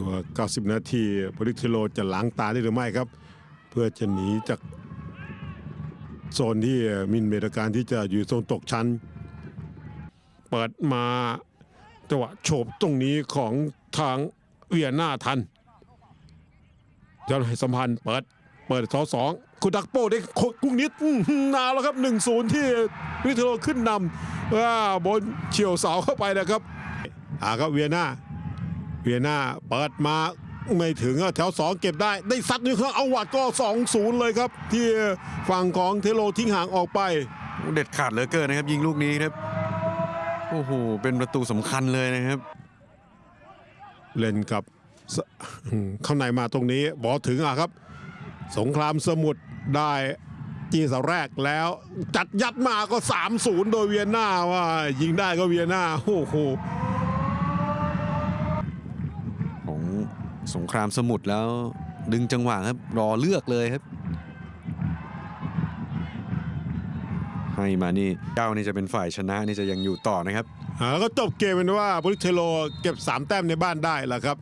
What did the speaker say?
ดูว่า 90 นาทีโปลิเทโลจะล้างตาได้หรือไม่ครับ เพื่อจะหนีจากโซนที่มินเมตการที่จะอยู่โซนตกชั้น เปิดมาจังหวะโฉบตรงนี้ของทางเวียนาทันเจ้าหน้าสัมพันธ์เปิดเปิดสอสองคุณดักโป้ได้กุ้งนิดหนาวแล้วครับ1นูนย์ที่วิทโลขึ้นนำว่าบนเฉียวเสาเข้าไปนะครับ อ่าครับเวียนา เวียนหน้าเปิดมาไม่ถึงอะแถวสองเก็บได้ ได้ซัดนี่ครับเอาวัดก็2อศูนย์เลยครับ ที่ฝั่งของเทโลทิ้งห่างออกไปเด็ดขาดเหลือเกินนะครับ ยิงลูกนี้ครับโอ้โหเป็นประตูสำคัญเลยนะครับ เล่นกับสเข้าในมาตรงนี้บอลถึงอะครับ สงครามสมุทรได้จีเสาแรกแล้ว จัดยัดมาก็ 3-0 โดยเวียนหน้าว่า ยิงได้ก็เวียนหน้าโอ้โห ของ สงครามสมุทรแล้วดึงจังหวะครับรอเลือกเลยครับ ให้มานี่เจ้านี่จะเป็นฝ่ายชนะนี่จะยังอยู่ต่อนะครับ อ่าก็จบเกมเป็นว่าบริเทโลเก็บ 3 แต้มในบ้านได้แล้วครับ